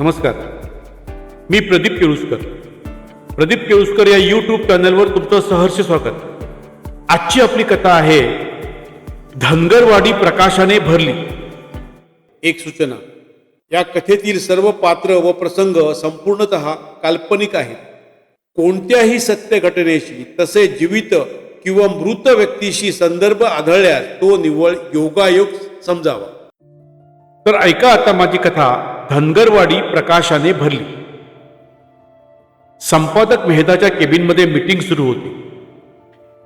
नमस्कार. मी प्रदीप केळुसकर. प्रदीप केळुसकर या यूट्यूब चॅनलवर तुमचं सहर्ष स्वागत. आजची आपली कथा आहे धनगरवाडी प्रकाशाने भरली. एक सूचना. या कथेतील सर्व पात्र व प्रसंग संपूर्णत काल्पनिक आहेत. कोणत्याही सत्य घटनेशी तसे जीवित किंवा मृत व्यक्तीशी संदर्भ आढळल्यास तो निव्वळ योगायोग समजावा. तर ऐका आता माझी कथा. धनगरवाडी प्रकाशाने भरली. संपादक मेहताच्या केबिनमध्ये मीटिंग सुरू होती.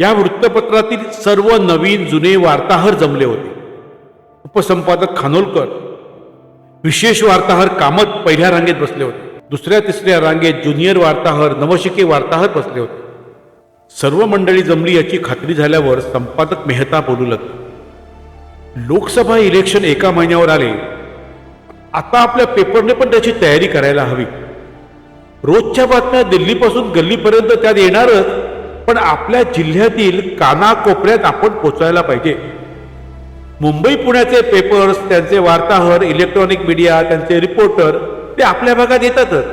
या वृत्तपत्रातील सर्व नवीन जुने वार्ताहर जमले होते. उपसंपादक खानोलकर विशेष वार्ताहर कामत पहिल्या रांगेत बसले होते. दुसऱ्या तिसऱ्या रांगेत ज्युनियर वार्ताहर नवशिके वार्ताहर बसले होते. सर्व मंडळी जमली याची खात्री झाल्यावर संपादक मेहता बोलू लागले. लोकसभा इलेक्शन एका महिन्यावर आले. आता आपल्या पेपरने पण त्याची तयारी करायला हवी. रोजच्या बातम्या दिल्लीपासून गल्लीपर्यंत त्यात येणारच पण आपल्या जिल्ह्यातील कानाकोपऱ्यात आपण पोचायला पाहिजे. मुंबई पुण्याचे पेपर्स त्यांचे वार्ताहर इलेक्ट्रॉनिक मीडिया त्यांचे रिपोर्टर ते आपल्या भागात येतातच.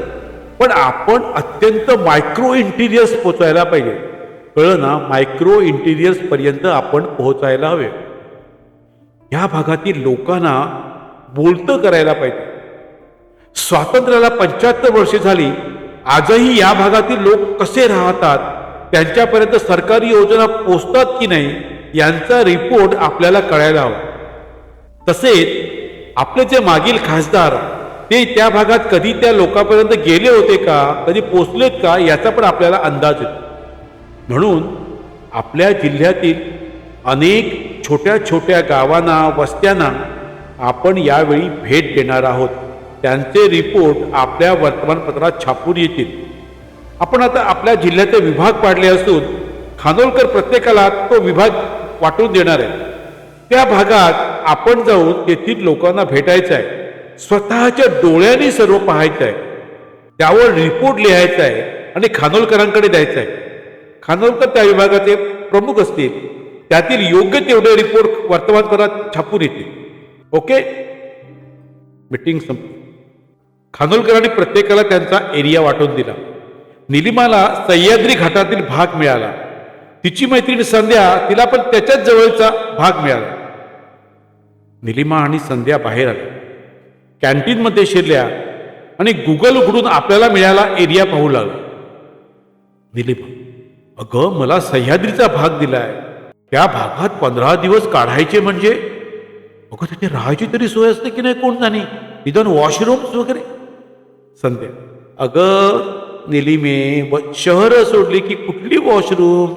पण आपण अत्यंत मायक्रो इंटिरियर्स पोचायला पाहिजे. कळलं ना? मायक्रो इंटिरियर्स पर्यंत आपण पोहोचायला हवे. या भागातील लोकांना बोलतं करायला पाहिजे. स्वातंत्र्याला पंच्याहत्तर वर्षे झाली आजही या भागातील लोक कसे राहतात त्यांच्यापर्यंत सरकारी योजना पोचतात की नाही यांचा रिपोर्ट आपल्याला कळायला हवा. तसेच आपले जे मागील खासदार ते त्या भागात कधी त्या लोकांपर्यंत गेले होते का कधी पोचलेत का याचा पण आपल्याला अंदाज येतो. म्हणून आपल्या जिल्ह्यातील अनेक छोट्या छोट्या गावांना वस्त्यांना आपण यावेळी भेट देणार आहोत. त्यांचे रिपोर्ट आपल्या वर्तमानपत्रात छापून येतील. आपण आता आपल्या जिल्ह्याचे विभाग पाडले असून खानोलकर प्रत्येकाला तो विभाग वाटून देणार आहे. त्या भागात आपण जाऊन तेथील लोकांना भेटायचं आहे. स्वतःच्या डोळ्यांनी सर्व पाहायचं आहे. त्यावर रिपोर्ट लिहायचा आहे आणि खानोलकरांकडे द्यायचा आहे. खानोलकर त्या विभागाचे प्रमुख असतील. त्यातील योग्य तेवढे रिपोर्ट वर्तमानपत्रात छापून येतील. ओके? मीटिंग संपली खानोलकरांनी प्रत्येकाला त्यांचा एरिया वाटून दिला. निलिमाला सह्याद्री घाटातील भाग मिळाला. तिची मैत्रीण संध्या तिला पण त्याच्याच जवळचा भाग मिळाला. निलिमा आणि संध्या बाहेर आल्या कॅन्टीनमध्ये शिरल्या आणि गुगल उघडून आपल्याला मिळाला एरिया पाहू लागला. निलिमा अगं मला सह्याद्रीचा भाग दिलाय. त्या भागात पंधरा दिवस काढायचे म्हणजे अगं तिथे राहायची तरी सोय असते की नाही कोण जाणे निदान वॉशरूम्स वगैरे? संध्या. अगं निलिमे व शहरं सोडली की कुठली वॉशरूम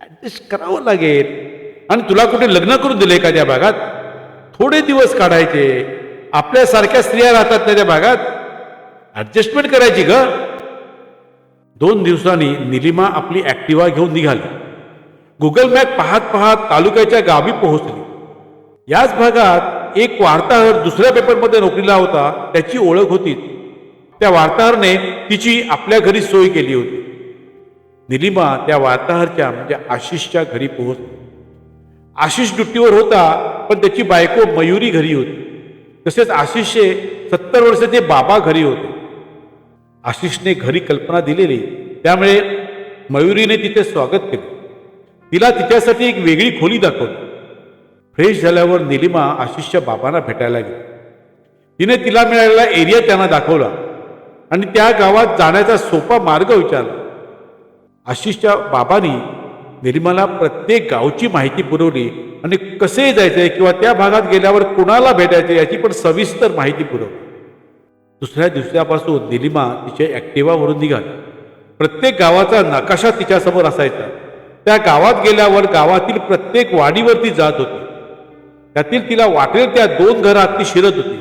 ॲडजस्ट करावं लागेल. आणि तुला कुठे लग्न करून दिलं एखाद्या भागात? थोडे दिवस काढायचे. आपल्यासारख्या स्त्रिया राहतात ना त्या भागात? ॲडजस्टमेंट करायची ग. दोन दिवसांनी निलिमा आपली ॲक्टिवा घेऊन निघाली. गुगल मॅप पाहत पाहत तालुक्याच्या गावी पोहोचली. याच भागात एक वार्ताहर दुसऱ्या पेपरमध्ये नोकरीला होता त्याची ओळख होती त्या वार्ताहरने तिची आपल्या घरी सोय केली होती. निलिमा त्या वार्ताहरच्या म्हणजे आशिषच्या घरी पोहोचली. आशिष ड्युटीवर होता पण त्याची बायको मयुरी घरी होती. तसेच आशिषचे सत्तर वर्षाचे बाबा घरी होते. आशिषने घरी कल्पना दिलेली त्यामुळे मयुरीने तिचे स्वागत केले. तिला तिच्यासाठी एक वेगळी खोली दाखवली. फ्रेश झाल्यावर निलिमा आशिषच्या बाबांना भेटायला गेली. तिने तिला मिळालेला एरिया त्यांना दाखवला आणि त्या गावात जाण्याचा सोपा मार्ग विचारला. आशिषच्या बाबांनी निलिमाला प्रत्येक गावची माहिती पुरवली आणि कसे जायचंय किंवा त्या भागात गेल्यावर कुणाला भेटायचे याची पण सविस्तर माहिती पुरवली. दुसऱ्या दिवसापासून निलिमा तिच्या ॲक्टिवावरून निघाली. प्रत्येक गावाचा नकाशा तिच्यासमोर असायचा. त्या गावात गेल्यावर गावातील प्रत्येक वाडीवरती जात होती. त्यातील तिला वाटेल त्या दोन घरात ती शिरत होती.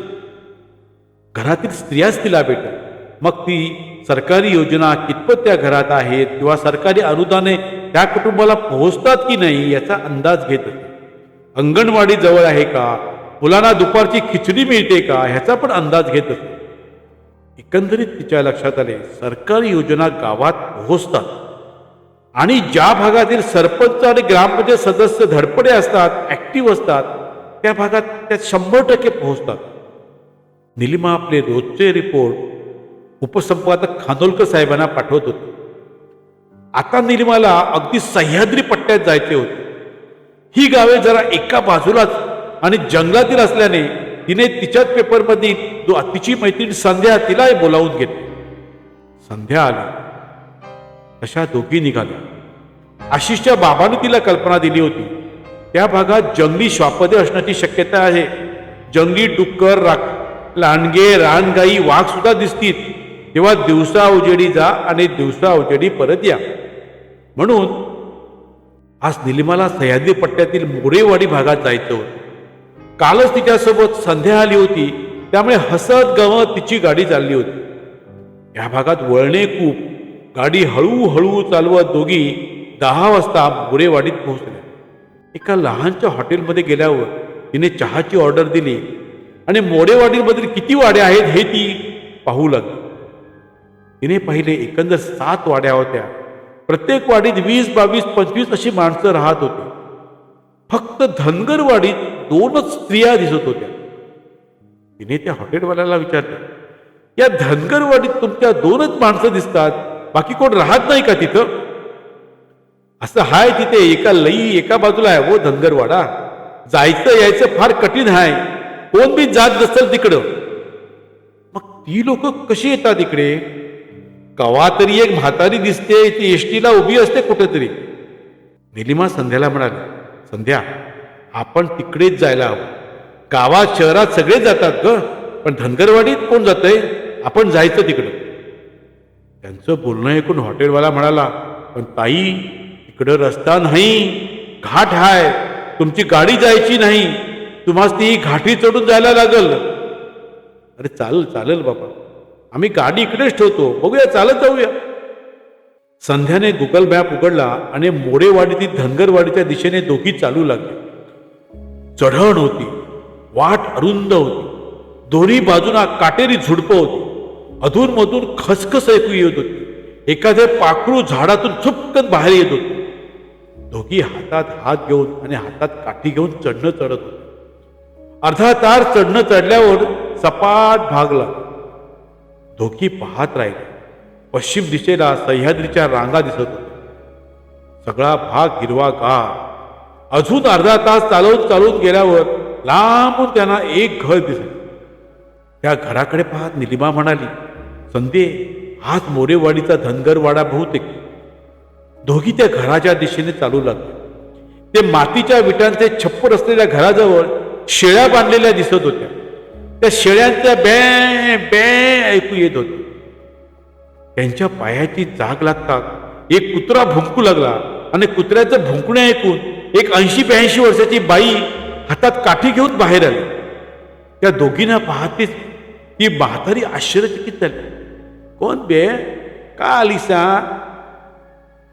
घरातील स्त्रियाच तिला भेटत मग ती सरकारी योजना कितपत त्या घरात आहेत किंवा सरकारी अनुदाने त्या कुटुंबाला पोहोचतात की नाही याचा अंदाज घेत होती. अंगणवाडी जवळ आहे का? मुलांना दुपारची खिचडी मिळते का? ह्याचा पण अंदाज घेत होती. एकंदरीत तिच्या लक्षात आले सरकारी योजना गावात पोहोचतात. आणि ज्या भागातील सरपंच आणि ग्रामपंचायत सदस्य धडपडे असतात ॲक्टिव्ह असतात त्या भागात त्या शंभर टक्के पोहोचतात. निलिमा आपले रोजचे रिपोर्ट उपसंपादक खानोलकर साहेबांना पाठवत होते. आता निलिमाला अगदी सह्याद्री पट्ट्यात जायचे होते. ही गावे जरा एका बाजूलाच आणि जंगलातील असल्याने तिने तिच्याच पेपरमध्ये जो तिची मैत्रीण संध्या तिलाही बोलावून घेतली. संध्या आली. तशा दोघी निघाल्या. आशिषच्या बाबाने तिला कल्पना दिली होती. त्या भागात जंगली श्वापदे असण्याची शक्यता आहे. जंगली डुक्कर राख लांडगे रानगाई वाघ सुद्धा दिसतील. तेव्हा दिवसा उजेडी जा आणि दिवसा उजेडी परत या. म्हणून आज निलिमाला सह्याद्री पट्ट्यातील मोरेवाडी भागात जायचं होतं. कालच तिच्यासोबत संध्या आली होती. त्यामुळे हसत गवत तिची गाडी चालली होती. या भागात वळणे खूप गाडी हळूहळू चालवत दोघी दहा वाजता मोरेवाडीत पोहोचल्या. एका लहानच्या हॉटेलमध्ये गेल्यावर तिने चहाची ऑर्डर दिली आणि मोरेवाडीमधील किती वाड्या आहेत हे ती पाहू लागली. तिने पाहिले एकंदर सात वाड्या होत्या. प्रत्येक वाडीत वीस बावीस पंचवीस अशी माणसं राहत होती. फक्त धनगरवाडीत दोनच स्त्रिया दिसत होत्या. तिने त्या हॉटेलवाल्याला विचारलं या धनगरवाडीत तुमच्या दोनच माणसं दिसतात बाकी कोण राहत नाही का तिथं? असं हाय तिथे एका लई एका बाजूला आहे वो धनगरवाडा. जायचं यायचं फार कठीण आहे कोण बी जात नसेल तिकडं. मग ती लोक कशी येतात इकडे? कवा तरी एक म्हातारी दिसते ती एसटीला उभी असते कुठेतरी. निलिमा संध्याला म्हणाली संध्या आपण तिकडेच जायला हवं. गावात शहरात सगळे जातात ग पण धनगरवाडीत कोण जातंय? आपण जायचं तिकडं. त्यांचं बोलणं ऐकून हॉटेलवाला म्हणाला पण ताई इकडं रस्ता नाही घाट हाय तुमची गाडी जायची नाही तुम्हाला ती घाटी चढून जायला लागल. अरे चालेल चालेल बाबा. आम्ही गाडी इकडेच ठेवतो बघूया चालत जाऊया. संध्याने गुगल मॅप उघडला आणि मोडेवाडीतील धनगरवाडीच्या दिशेने दोघी चालू लागले. चढण होती वाट अरुंद होती. दोन्ही बाजूना काटेरी झुडपं होती. अधूनमधून खसखस ऐकू येत होती. एखाद्या पाखरू झाडातून चुपकन बाहेर येत होती. दोघी हातात हात घेऊन आणि हातात काठी घेऊन चढणं चढत होते. अर्धा तार चढणं चढल्यावर सपाट भागला दोघी पाहत राहिले. पश्चिम दिशेला सह्याद्रीच्या रांगा दिसत होत्या. सगळा भाग हिरवागार. अजून अर्धा तास चालवून चालवून गेल्यावर लांबून त्यांना एक घर दिसले. त्या घराकडे पाहत निलिमा म्हणाली संदे हाच मोरेवाडीचा धनगरवाडा बहुतेक. दोघी त्या घराच्या दिशेने चालू लागले. ते मातीच्या विटांचे छप्पर असलेल्या घराजवळ शेळ्या बांधलेल्या दिसत होत्या. त्या शेळ्यांच्या बॅ बॅ ऐकू येत होते. त्यांच्या पायाची जाग लागतात एक कुत्रा भुंकू लागला आणि कुत्र्याचं भुंकणे ऐकून एक ऐंशी ब्याऐंशी वर्षाची बाई हातात काठी घेऊन बाहेर आली. त्या दोघींना पाहतेच ती म्हातारी आश्चर्यचकित झाली. कोण बे? का आलीसा?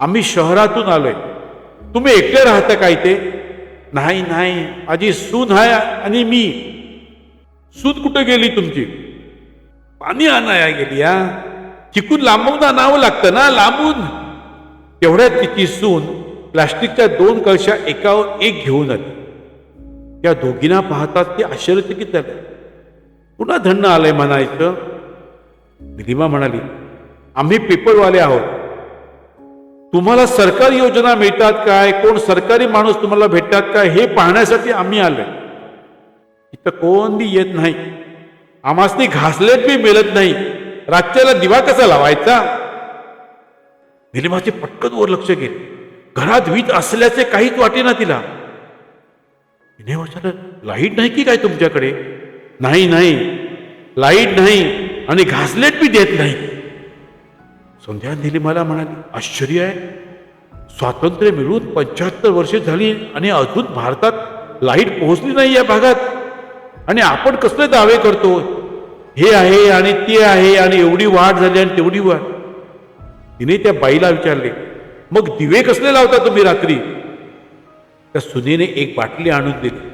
आम्ही शहरातून आलोय. तुम्ही एकटे राहता काय ते? नाही नाही. आजी सून आहे आणि मी. सून कुठे गेली तुमची? पाणी आणाया गेली या चिकून लांबून आणावं लागतं ना लांबून? तेवढ्यात तिची सून प्लास्टिकच्या दोन कळशा एकावर एक घेऊन आली. त्या दोघींना पाहतात ते आश्चर्यचकित झाले. पुन्हा धन्न आलंय म्हणायचं. निलिमा म्हणाली आम्ही पेपरवाले आहोत. तुम्हाला सरकारी योजना मिळतात काय? कोण सरकारी माणूस तुम्हाला भेटतात काय? हे पाहण्यासाठी आम्ही आलोय. इथं कोण बी येत नाही. आम्हासनी घासलेत बी मिळत नाही. रातच्याला दिवा कसा लावायचा? निलिमाचे पटकन वर लक्ष गेले. घरात वीज असल्याचे काहीच वाटेना तिला. लाइट नाही की काय तुमच्याकडे? नाही नाही. लाइट नाही आणि घासलेट बी देत नाही. संध्या निलिमाला म्हणाली आश्चर्य आहे. स्वातंत्र्य मिळून पंच्याहत्तर वर्षे झाली आणि अजून भारतात लाइट पोहोचली नाही या भागात. आणि आपण कसले दावे करतो? हे आहे आणि ते आहे आणि एवढी वाढ झाली आणि तेवढी वाढ. तिने त्या बाईला विचारले मग दिवे कसले लावता तुम्ही रात्री? त्या सुनेने एक बाटली आणून दिली.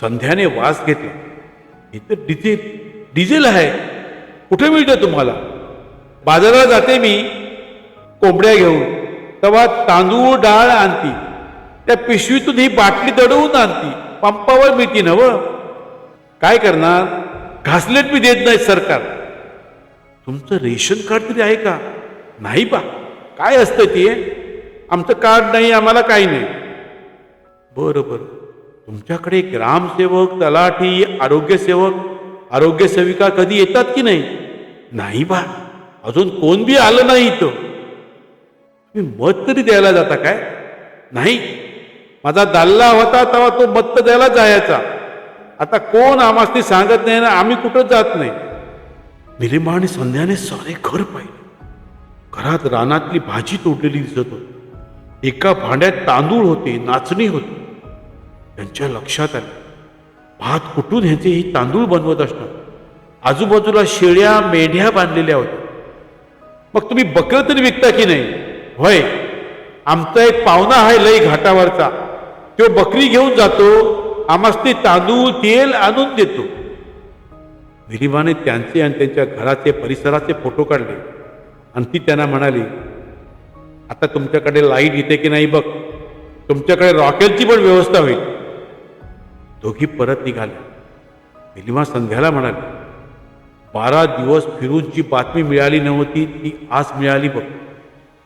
संध्याने वास घेतला. इथं डिझेल डिझेल आहे. कुठे मिळतं तुम्हाला? बाजारात जाते मी कोंबड्या घेऊन. तेव्हा तांदूळ डाळ आणती. त्या पिशवीतून ही बाटली दडवून आणती. पंपावर मिळती नव काय करणार? घासलेट मी देत नाही सरकार. तुमचं रेशन कार्ड तरी आहे का? नाही बा. काय असतं ते? आमचं कार्ड नाही आम्हाला काही नाही. बरं बरं. तुमच्याकडे ग्रामसेवक तलाठी आरोग्यसेवक आरोग्यसेविका कधी येतात की नाही? नाही बा. अजून कोण बी आलं नाही इथं. तुम्ही मत तरी द्यायला जाता काय? नाही. माझा दाल्ला होता तेव्हा तो मत द्यायला जायचा. आता कोण आम्हाला सांगत नाही ना आम्ही कुठं जात नाही. निलिमा आणि संध्याने सारे घर पाहिले. घरात रानातली भाजी तोडलेली दिसत होती. एका भांड्यात तांदूळ होते नाचणी होती. त्यांच्या लक्षात आले. भात कुठून ह्याचे? ही तांदूळ बनवत असणार. आजूबाजूला शेळ्या मेढ्या बांधलेल्या होत्या. मग तुम्ही बकरं तरी विकता की नाही? होय. आमचा एक पाहुणा आहे लई घाटावरचा. तो बकरी घेऊन जातो आम्हास ते तांदूळ तेल आणून देतो. विलिमाने त्यांचे आणि त्यांच्या घराचे परिसराचे फोटो काढले. आणि ती त्यांना म्हणाली आता तुमच्याकडे लाइट येते की नाही बघ? तुमच्याकडे रॉकेलची पण व्यवस्था होईल. दोघी परत निघाल्या. विलिमा संध्याला म्हणाली बारा दिवस फिरून जी बातमी मिळाली नव्हती ती आज मिळाली बघ.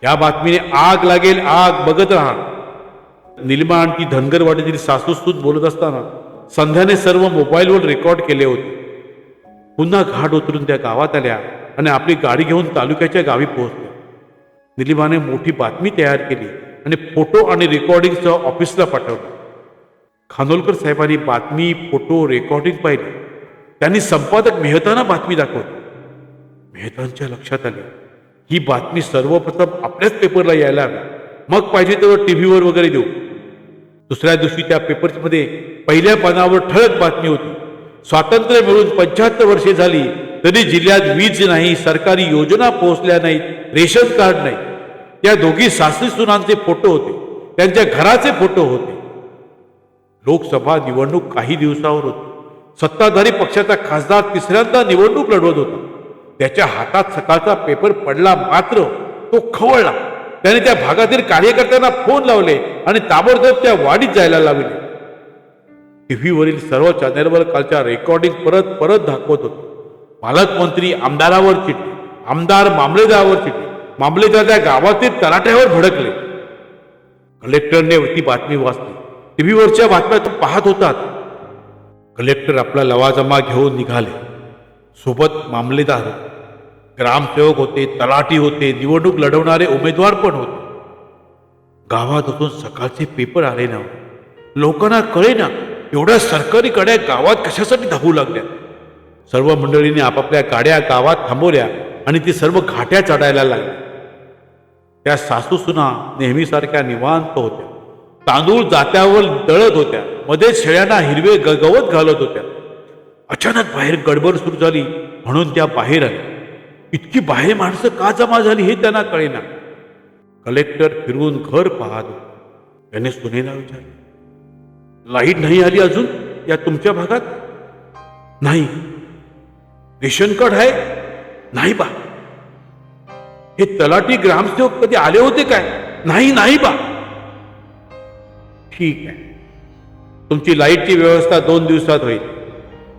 या बातमीने आग लागेल आग बघत राहा. निलिमा आणि ती धनगरवाडीतील सासूसूत बोलत असताना संध्याने सर्व मोबाईलवर रेकॉर्ड केले होते. पुन्हा घाट उतरून त्या गावात आल्या आणि आपली गाडी घेऊन तालुक्याच्या गावी पोहोचल्या. निलिमाने मोठी बातमी तयार केली आणि फोटो आणि रेकॉर्डिंगसह ऑफिसला पाठवलं. खानोलकर साहेबांनी बातमी फोटो रेकॉर्डिंग पाहिली. त्यांनी संपादक मेहताना बातमी दाखवली. मेहतांच्या लक्षात आले. ही बातमी सर्वप्रथम आपल्याच पेपरला यायला हवी. मग पाहिजे तर टी व्हीवर वगैरे देऊ. दुसऱ्या दिवशी त्या पेपर्समध्ये पहिल्या पानावर ठळक बातमी होती. स्वातंत्र्य मिळून पंच्याहत्तर वर्षे झाली तरी जिल्ह्यात वीज नाही सरकारी योजना पोहोचल्या नाहीत रेशन कार्ड नाही. त्या दोघी सासरी सुनांचे फोटो होते. त्यांच्या घराचे फोटो होते. लोकसभा निवडणूक काही दिवसावर होती. सत्ताधारी पक्षाचा खासदार तिसऱ्यांदा निवडणूक लढवत होता. त्याच्या हातात सकाळचा पेपर पडला मात्र तो खवळला. त्याने त्या भागातील कार्यकर्त्यांना फोन लावले आणि ताबडतोब त्या वाडीत जायला लावले. टीव्हीवरील सर्व चॅनेलवर कालच्या रेकॉर्डिंग परत परत दाखवत होते. पालकमंत्री आमदारावर चिडले. आमदार मामलेदारावर चिडले. मामलेदार त्या गावातील तलाट्यावर भडकले. कलेक्टरने ती बातमी वाचली. टीव्हीवरच्या बातम्या तो पाहत होतात कलेक्टर आपला लवाजमा घेऊन निघाले. सोबत मामलेदार ग्रामसेवक होते तलाठी होते निवडणूक लढवणारे उमेदवार पण होते. गावात असून सकाळचे पेपर आले ना लोकांना कळेना एवढ्या सरकारी गाड्या गावात कशासाठी धावू लागल्या. सर्व मंडळींनी आपापल्या गाड्या गावात थांबवल्या आणि ती सर्व घाट्या चढायला लागल्या. त्या सासूसुना नेहमीसारख्या निवांत होत्या. तांदूळ जात्यावर दळत होत्या. मध्ये शेळ्यांना हिरवे ग- गवत घालत होत्या. अचानक बाहेर गडबड सुरू झाली म्हणून त्या बाहेर आल्या. इतकी बाहेर माणसं का जमा झाली हे त्यांना कळेना. कलेक्टर फिरवून घर पाहत त्याने सुनेला विचारले लाइट नाही आली अजून या तुमच्या भागात? नाही. रेशन कार्ड आहे? नाही बा. हे तलाठी ग्रामसेवक कधी आले होते काय? नाही नाही बा. ठीक आहे. तुमची लाईटची व्यवस्था दोन दिवसात होईल.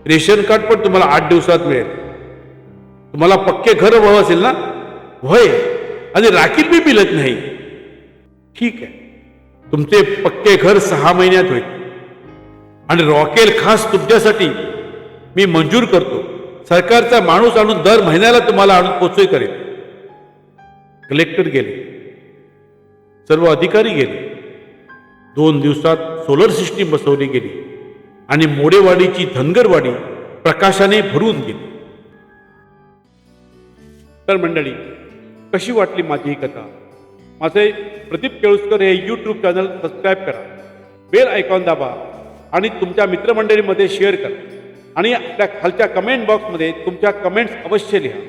रेशन कार्ड पण तुम्हाला आठ दिवसात मिळेल. तुम्हाला पक्के घर हवं असेल ना? होय. आणि राखील बी मिळत नाही. ठीक आहे. तुमचे पक्के घर सहा महिन्यात होईल. आणि रॉकेल खास तुमच्यासाठी मी मंजूर करतो. सरकारचा माणूस आणून दर महिन्याला तुम्हाला आणून पोचोय करेल. कलेक्टर गेले. सर्व अधिकारी गेले. दोन दिवसात सोलर सिस्टीम बसवली गेली आणि मोडेवाडीची धनगरवाडी प्रकाशाने भरून गेली. तर मंडळी कशी वाटली माझी ही कथा? माझे प्रदीप केळुसकर हे यूट्यूब चॅनल सबस्क्राईब करा. बेल आयकॉन दाबा आणि तुमच्या मित्रमंडळीमध्ये शेअर करा. आणि आपल्या खालच्या कमेंट बॉक्समध्ये तुमच्या कमेंट्स अवश्य लिहा.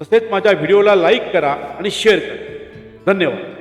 तसेच माझ्या व्हिडिओला लाईक करा आणि शेअर करा. धन्यवाद.